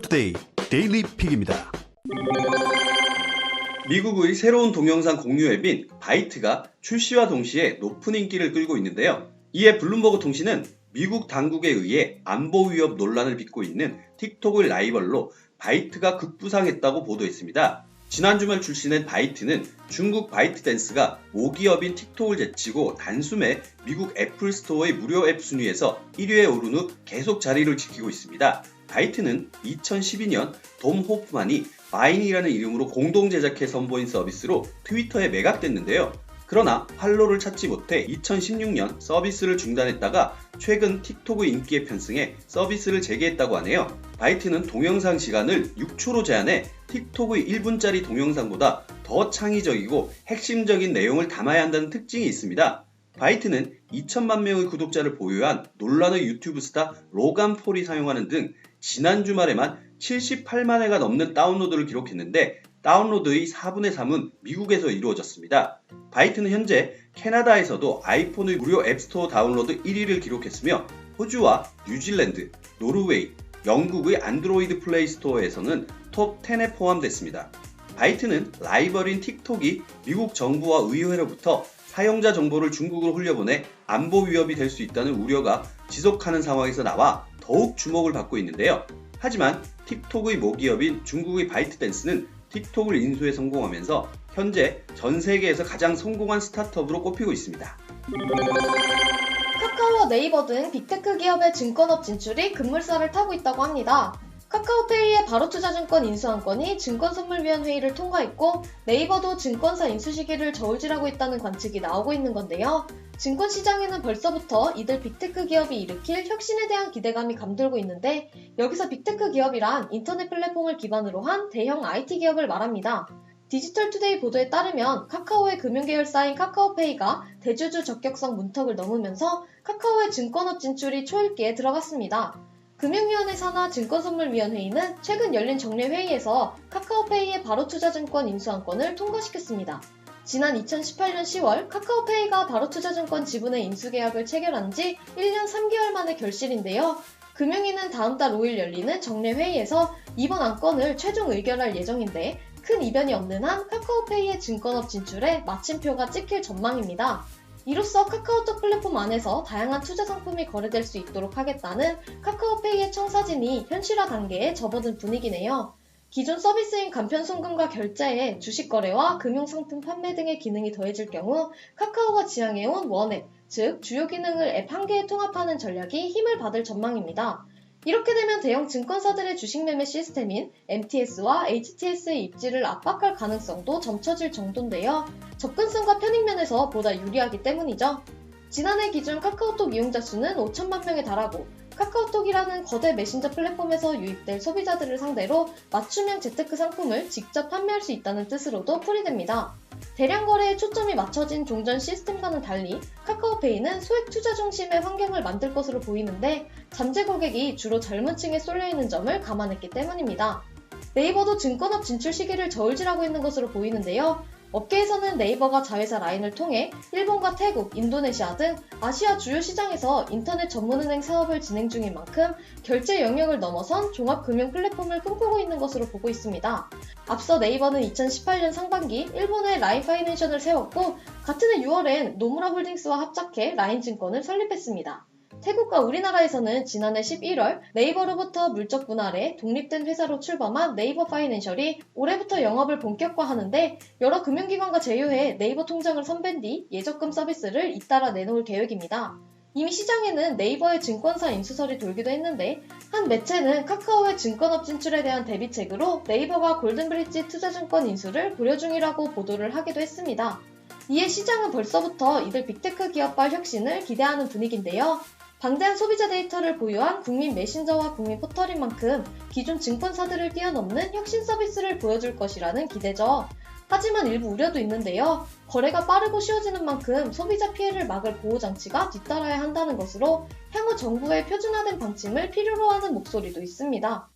투데이 데일리 픽입니다. 미국의 새로운 동영상 공유 앱인 바이트가 출시와 동시에 높은 인기를 끌고 있는데요. 이에 블룸버그 통신은 미국 당국에 의해 안보 위협 논란을 빚고 있는 틱톡의 라이벌로 바이트가 급부상했다고 보도했습니다. 지난 주말 출시된 바이트는 중국 바이트댄스가 모기업인 틱톡을 제치고 단숨에 미국 애플 스토어의 무료 앱 순위에서 1위에 오른 후 계속 자리를 지키고 있습니다. 바이트는 2012년 돔 호프만이 바인이라는 이름으로 공동 제작해 선보인 서비스로 트위터에 매각됐는데요. 그러나 활로를 찾지 못해 2016년 서비스를 중단했다가 최근 틱톡의 인기에 편승해 서비스를 재개했다고 하네요. 바이트는 동영상 시간을 6초로 제한해 틱톡의 1분짜리 동영상보다 더 창의적이고 핵심적인 내용을 담아야 한다는 특징이 있습니다. 바이트는 2천만 명의 구독자를 보유한 논란의 유튜브 스타 로간 폴이 사용하는 등 지난 주말에만 78만 회가 넘는 다운로드를 기록했는데 다운로드의 4분의 3은 미국에서 이루어졌습니다. 바이트는 현재 캐나다에서도 아이폰의 무료 앱스토어 다운로드 1위를 기록했으며 호주와 뉴질랜드, 노르웨이, 영국의 안드로이드 플레이 스토어에서는 톱 10에 포함됐습니다. 바이트는 라이벌인 틱톡이 미국 정부와 의회로부터 사용자 정보를 중국으로 흘려보내 안보 위협이 될 수 있다는 우려가 지속하는 상황에서 나와 더욱 주목을 받고 있는데요. 하지만 틱톡의 모기업인 중국의 바이트댄스는 틱톡을 인수에 성공하면서 현재 전 세계에서 가장 성공한 스타트업으로 꼽히고 있습니다. 카카오와 네이버 등 빅테크 기업의 증권업 진출이 급물살을 타고 있다고 합니다. 카카오페이의 바로투자증권 인수안건이 증권선물위원회의를 통과했고 네이버도 증권사 인수 시기를 저울질하고 있다는 관측이 나오고 있는 건데요. 증권시장에는 벌써부터 이들 빅테크 기업이 일으킬 혁신에 대한 기대감이 감돌고 있는데 여기서 빅테크 기업이란 인터넷 플랫폼을 기반으로 한 대형 IT 기업을 말합니다. 디지털 투데이 보도에 따르면 카카오의 금융계열사인 카카오페이가 대주주 적격성 문턱을 넘으면서 카카오의 증권업 진출이 초읽기에 들어갔습니다. 금융위원회 산하 증권선물위원회의는 최근 열린 정례회의에서 카카오페이의 바로투자증권 인수안건을 통과시켰습니다. 지난 2018년 10월 카카오페이가 바로투자증권 지분의 인수계약을 체결한 지 1년 3개월 만의 결실인데요. 금융위는 다음 달 5일 열리는 정례회의에서 이번 안건을 최종 의결할 예정인데 큰 이변이 없는 한 카카오페이의 증권업 진출에 마침표가 찍힐 전망입니다. 이로써 카카오톡 플랫폼 안에서 다양한 투자 상품이 거래될 수 있도록 하겠다는 카카오페이의 청사진이 현실화 단계에 접어든 분위기네요. 기존 서비스인 간편 송금과 결제에 주식 거래와 금융 상품 판매 등의 기능이 더해질 경우 카카오가 지향해온 원앱, 즉 주요 기능을 앱 한 개에 통합하는 전략이 힘을 받을 전망입니다. 이렇게 되면 대형 증권사들의 주식 매매 시스템인 MTS와 HTS의 입지를 압박할 가능성도 점쳐질 정도인데요. 접근성과 편익면에서 보다 유리하기 때문이죠. 지난해 기준 카카오톡 이용자 수는 5천만 명에 달하고 카카오톡이라는 거대 메신저 플랫폼에서 유입될 소비자들을 상대로 맞춤형 재테크 상품을 직접 판매할 수 있다는 뜻으로도 풀이됩니다. 대량 거래에 초점이 맞춰진 종전 시스템과는 달리 카카오페이는 소액 투자 중심의 환경을 만들 것으로 보이는데 잠재 고객이 주로 젊은 층에 쏠려 있는 점을 감안했기 때문입니다. 네이버도 증권업 진출 시기를 저울질하고 있는 것으로 보이는데요. 업계에서는 네이버가 자회사 라인을 통해 일본과 태국, 인도네시아 등 아시아 주요 시장에서 인터넷 전문은행 사업을 진행 중인 만큼 결제 영역을 넘어선 종합금융 플랫폼을 꿈꾸고 있는 것으로 보고 있습니다. 앞서 네이버는 2018년 상반기 일본에 라인 파이낸셜을 세웠고 같은 해 6월엔 노무라 홀딩스와 합작해 라인증권을 설립했습니다. 태국과 우리나라에서는 지난해 11월 네이버로부터 물적 분할해 독립된 회사로 출범한 네이버 파이낸셜이 올해부터 영업을 본격화하는데 여러 금융기관과 제휴해 네이버 통장을 선밴 뒤 예적금 서비스를 잇따라 내놓을 계획입니다. 이미 시장에는 네이버의 증권사 인수설이 돌기도 했는데 한 매체는 카카오의 증권업 진출에 대한 대비책으로 네이버가 골든브릿지 투자증권 인수를 고려 중이라고 보도를 하기도 했습니다. 이에 시장은 벌써부터 이들 빅테크 기업발 혁신을 기대하는 분위기인데요. 방대한 소비자 데이터를 보유한 국민 메신저와 국민 포털인 만큼 기존 증권사들을 뛰어넘는 혁신 서비스를 보여줄 것이라는 기대죠. 하지만 일부 우려도 있는데요. 거래가 빠르고 쉬워지는 만큼 소비자 피해를 막을 보호장치가 뒤따라야 한다는 것으로 향후 정부의 표준화된 방침을 필요로 하는 목소리도 있습니다.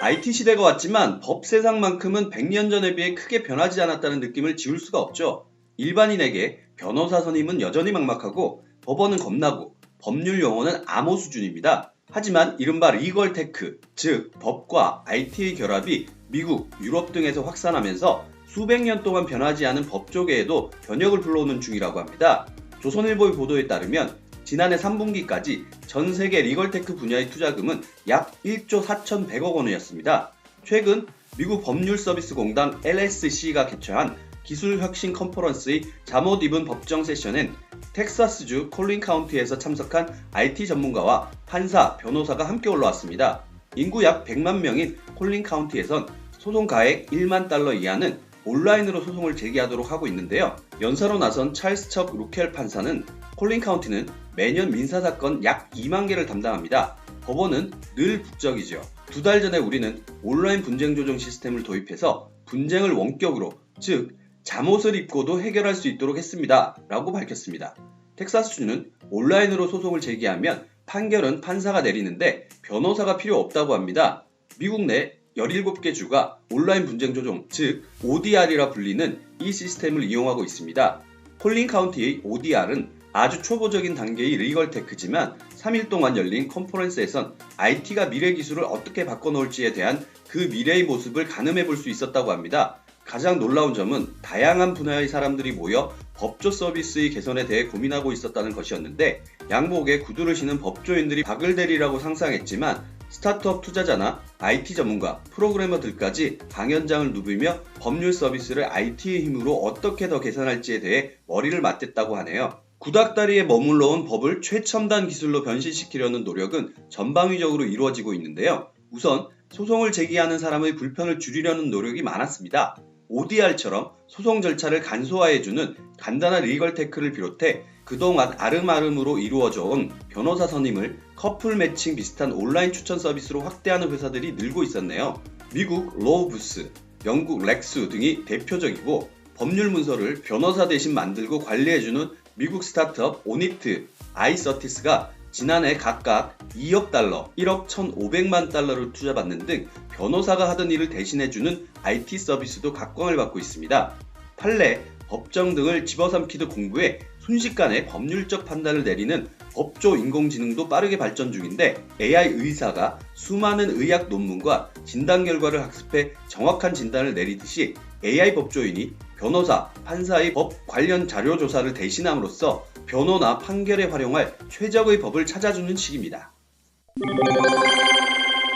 IT 시대가 왔지만 법 세상만큼은 100년 전에 비해 크게 변하지 않았다는 느낌을 지울 수가 없죠. 일반인에게 변호사 선임은 여전히 막막하고 법원은 겁나고 법률 용어는 암호 수준입니다. 하지만 이른바 리걸 테크, 즉 법과 IT의 결합이 미국, 유럽 등에서 확산하면서 수백 년 동안 변하지 않은 법조계에도 변혁을 불러오는 중이라고 합니다. 조선일보의 보도에 따르면 지난해 3분기까지 전 세계 리걸테크 분야의 투자금은 약 1조 4,100억 원이었습니다. 최근 미국 법률 서비스 공단 LSC가 개최한 기술 혁신 컨퍼런스의 잠옷 입은 법정 세션엔 텍사스주 콜린 카운티에서 참석한 IT 전문가와 판사, 변호사가 함께 올라왔습니다. 인구 약 100만 명인 콜린 카운티에선 소송 가액 1만 달러 이하는 온라인으로 소송을 제기하도록 하고 있는데요. 연사로 나선 찰스 척 루켈 판사는 콜린 카운티는 매년 민사사건 약 2만 개를 담당합니다. 법원은 늘 북적이죠. 두 달 전에 우리는 온라인 분쟁 조정 시스템을 도입해서 분쟁을 원격으로, 즉, 잠옷을 입고도 해결할 수 있도록 했습니다. 라고 밝혔습니다. 텍사스주는 온라인으로 소송을 제기하면 판결은 판사가 내리는데 변호사가 필요 없다고 합니다. 미국 내 17개 주가 온라인 분쟁 조정, 즉 ODR이라 불리는 이 시스템을 이용하고 있습니다. 콜린 카운티의 ODR은 아주 초보적인 단계의 리걸 테크지만 3일 동안 열린 컨퍼런스에선 IT가 미래 기술을 어떻게 바꿔놓을지에 대한 그 미래의 모습을 가늠해 볼 수 있었다고 합니다. 가장 놀라운 점은 다양한 분야의 사람들이 모여 법조 서비스의 개선에 대해 고민하고 있었다는 것이었는데 양복에 구두를 신은 법조인들이 박을 대리라고 상상했지만 스타트업 투자자나 IT 전문가, 프로그래머들까지 강연장을 누비며 법률 서비스를 IT의 힘으로 어떻게 더 개선할지에 대해 머리를 맞댔다고 하네요. 구닥다리에 머물러 온 법을 최첨단 기술로 변신시키려는 노력은 전방위적으로 이루어지고 있는데요. 우선 소송을 제기하는 사람의 불편을 줄이려는 노력이 많았습니다. ODR처럼 소송 절차를 간소화해주는 간단한 리걸 테크를 비롯해 그동안 아름아름으로 이루어져 온 변호사 선임을 커플 매칭 비슷한 온라인 추천 서비스로 확대하는 회사들이 늘고 있었네요. 미국 로우부스, 영국 렉스 등이 대표적이고 법률 문서를 변호사 대신 만들고 관리해주는 미국 스타트업 오니트, 아이서티스가 지난해 각각 2억 달러, 1억 1,500만 달러를 투자받는 등 변호사가 하던 일을 대신해주는 IT 서비스도 각광을 받고 있습니다. 판례, 법정 등을 집어삼키듯 공부해 순식간에 법률적 판단을 내리는 법조 인공지능도 빠르게 발전 중인데 AI 의사가 수많은 의학 논문과 진단 결과를 학습해 정확한 진단을 내리듯이 AI 법조인이 변호사, 판사의 법 관련 자료 조사를 대신함으로써 변호나 판결에 활용할 최적의 법을 찾아주는 시기입니다.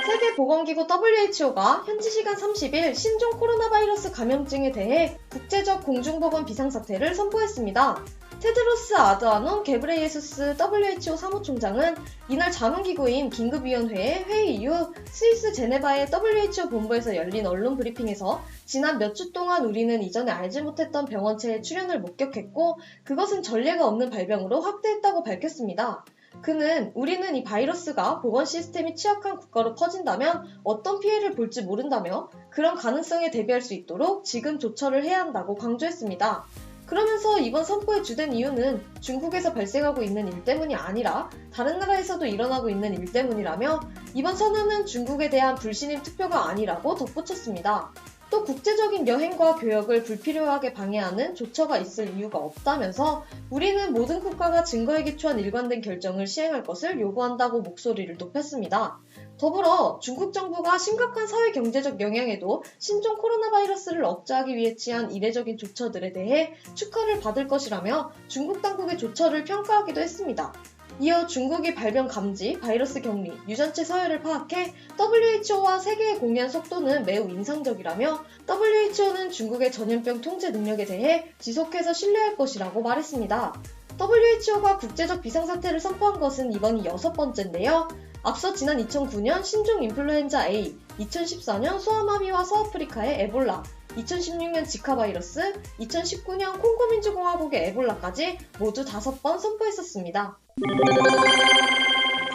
세계보건기구 WHO가 현지 시간 30일 신종 코로나 바이러스 감염증에 대해 국제적 공중보건 비상사태를 선포했습니다. 테드로스 아드아논 게브레예수스 WHO 사무총장은 이날 자문기구인 긴급위원회의 회의 이후 스위스 제네바의 WHO 본부에서 열린 언론 브리핑에서 지난 몇 주 동안 우리는 이전에 알지 못했던 병원체의 출현을 목격했고 그것은 전례가 없는 발병으로 확대했다고 밝혔습니다. 그는 우리는 이 바이러스가 보건 시스템이 취약한 국가로 퍼진다면 어떤 피해를 볼지 모른다며 그런 가능성에 대비할 수 있도록 지금 조처를 해야 한다고 강조했습니다. 그러면서 이번 선포의 주된 이유는 중국에서 발생하고 있는 일 때문이 아니라 다른 나라에서도 일어나고 있는 일 때문이라며 이번 선언은 중국에 대한 불신임 투표가 아니라고 덧붙였습니다. 또 국제적인 여행과 교역을 불필요하게 방해하는 조처가 있을 이유가 없다면서 우리는 모든 국가가 증거에 기초한 일관된 결정을 시행할 것을 요구한다고 목소리를 높였습니다. 더불어 중국 정부가 심각한 사회 경제적 영향에도 신종 코로나 바이러스를 억제하기 위해 취한 이례적인 조처들에 대해 축하를 받을 것이라며 중국 당국의 조처를 평가하기도 했습니다. 이어 중국이 발병 감지, 바이러스 격리, 유전체 서열을 파악해 WHO와 세계에 공유한 속도는 매우 인상적이라며 WHO는 중국의 전염병 통제 능력에 대해 지속해서 신뢰할 것이라고 말했습니다. WHO가 국제적 비상사태를 선포한 것은 이번이 여섯 번째인데요. 앞서 지난 2009년 신종 인플루엔자 A, 2014년 소아마비와 서아프리카의 에볼라, 2016년 지카 바이러스, 2019년 콩고민주공화국의 에볼라까지 모두 다섯 번 선포했었습니다.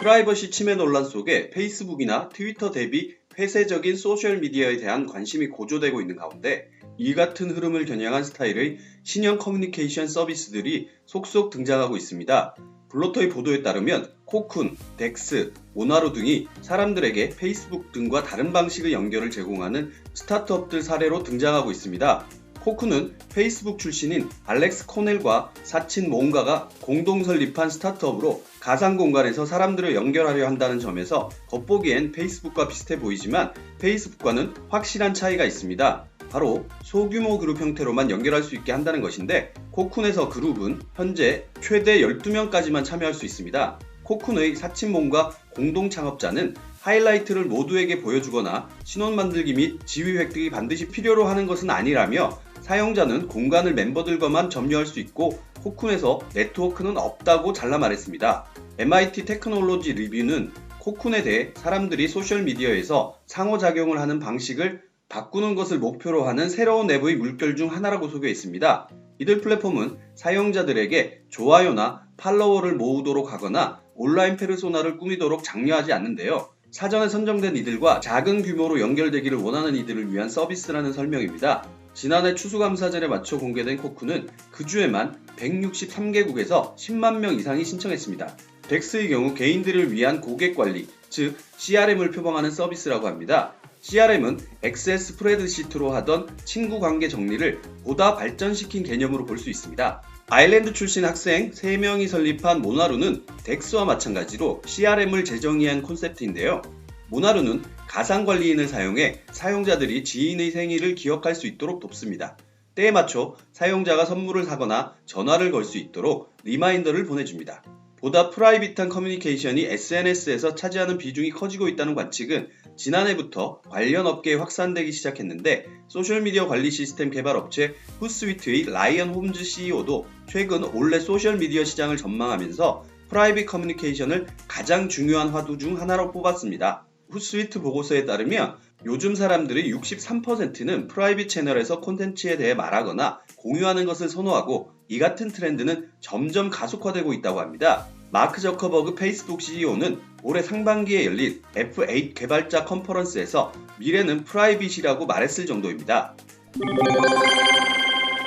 프라이버시 침해 논란 속에 페이스북이나 트위터 대비 폐쇄적인 소셜미디어에 대한 관심이 고조되고 있는 가운데 이 같은 흐름을 겨냥한 스타일의 신형 커뮤니케이션 서비스들이 속속 등장하고 있습니다. 블로터의 보도에 따르면 코쿤, 덱스, 모나로 등이 사람들에게 페이스북 등과 다른 방식의 연결을 제공하는 스타트업들 사례로 등장하고 있습니다. 코쿠는 페이스북 출신인 알렉스 코넬과 사친 몽가가 공동 설립한 스타트업으로 가상 공간에서 사람들을 연결하려 한다는 점에서 겉보기엔 페이스북과 비슷해 보이지만 페이스북과는 확실한 차이가 있습니다. 바로 소규모 그룹 형태로만 연결할 수 있게 한다는 것인데 코쿤에서 그룹은 현재 최대 12명까지만 참여할 수 있습니다. 코쿤의 사친몽과 공동 창업자는 하이라이트를 모두에게 보여주거나 신원 만들기 및 지위 획득이 반드시 필요로 하는 것은 아니라며 사용자는 공간을 멤버들과만 점유할 수 있고 코쿤에서 네트워크는 없다고 잘라 말했습니다. MIT 테크놀로지 리뷰는 코쿤에 대해 사람들이 소셜미디어에서 상호작용을 하는 방식을 바꾸는 것을 목표로 하는 새로운 내부의 물결 중 하나라고 소개했습니다. 이들 플랫폼은 사용자들에게 좋아요나 팔로워를 모으도록 하거나 온라인 페르소나를 꾸미도록 장려하지 않는데요. 사전에 선정된 이들과 작은 규모로 연결되기를 원하는 이들을 위한 서비스라는 설명입니다. 지난해 추수감사절에 맞춰 공개된 코쿠는 그 주에만 163개국에서 10만 명 이상이 신청했습니다. 덱스의 경우 개인들을 위한 고객 관리, 즉 CRM을 표방하는 서비스라고 합니다. CRM은 엑셀 스프레드시트로 하던 친구 관계 정리를 보다 발전시킨 개념으로 볼 수 있습니다. 아일랜드 출신 학생 3명이 설립한 모나루는 덱스와 마찬가지로 CRM을 재정의한 콘셉트인데요. 모나루는 가상관리인을 사용해 사용자들이 지인의 생일을 기억할 수 있도록 돕습니다. 때에 맞춰 사용자가 선물을 사거나 전화를 걸 수 있도록 리마인더를 보내줍니다. 보다 프라이빗한 커뮤니케이션이 SNS에서 차지하는 비중이 커지고 있다는 관측은 지난해부터 관련 업계에 확산되기 시작했는데 소셜미디어 관리 시스템 개발 업체 후스위트의 라이언 홈즈 CEO도 최근 올해 소셜미디어 시장을 전망하면서 프라이빗 커뮤니케이션을 가장 중요한 화두 중 하나로 뽑았습니다. 후스위트 보고서에 따르면 요즘 사람들의 63%는 프라이빗 채널에서 콘텐츠에 대해 말하거나 공유하는 것을 선호하고 이 같은 트렌드는 점점 가속화되고 있다고 합니다. 마크 저커버그 페이스북 CEO는 올해 상반기에 열린 F8 개발자 컨퍼런스에서 미래는 프라이빗이라고 말했을 정도입니다.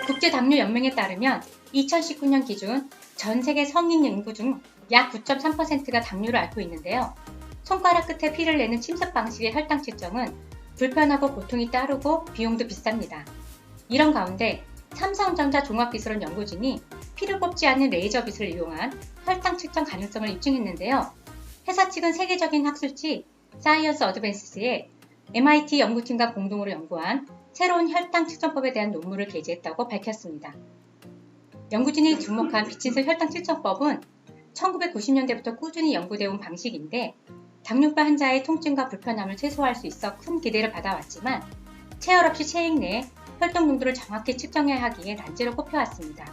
국제당뇨연맹에 따르면 2019년 기준 전 세계 성인 인구 중 약 9.3%가 당뇨를 앓고 있는데요. 손가락 끝에 피를 내는 침습 방식의 혈당 측정은 불편하고 고통이 따르고 비용도 비쌉니다. 이런 가운데 삼성전자 종합기술원 연구진이 피를 뽑지 않는 레이저 빛을 이용한 혈당 측정 가능성을 입증했는데요. 회사 측은 세계적인 학술지 사이언스 어드밴스스에 MIT 연구팀과 공동으로 연구한 새로운 혈당 측정법에 대한 논문을 게재했다고 밝혔습니다. 연구진이 주목한 비친슬 혈당 측정법은 1990년대부터 꾸준히 연구되어 온 방식인데 당뇨발 환자의 통증과 불편함을 최소화할 수 있어 큰 기대를 받아왔지만 체열 없이 체액 내에 혈당 농도를 정확히 측정해야 하기에 난제로 꼽혀왔습니다.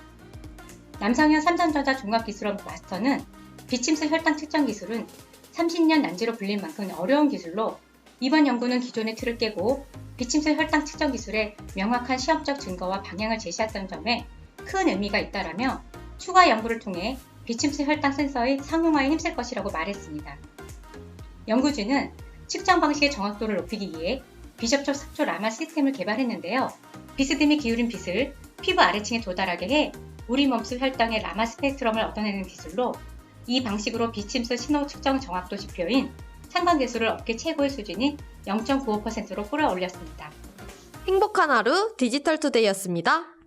남성현 삼성전자 종합기술원 마스터는 비침슬 혈당 측정 기술은 30년 난제로 불릴 만큼 어려운 기술로 이번 연구는 기존의 틀을 깨고 비침슬 혈당 측정 기술의 명확한 시험적 증거와 방향을 제시했던 점에 큰 의미가 있다라며 추가 연구를 통해 비침슬 혈당 센서의 상용화에 힘쓸 것이라고 말했습니다. 연구진은 측정 방식의 정확도를 높이기 위해 비접촉 삭조 라마 시스템을 개발했는데요. 비스듬히 기울인 빛을 피부 아래층에 도달하게 해 우리 몸속 혈당의 라마 스펙트럼을 얻어내는 기술로 이 방식으로 비침슬 신호 측정 정확도 지표인 상관계수를 업계 최고의 수준인 0.95%로 끌어올렸습니다. 행복한 하루 디지털 투데이였습니다.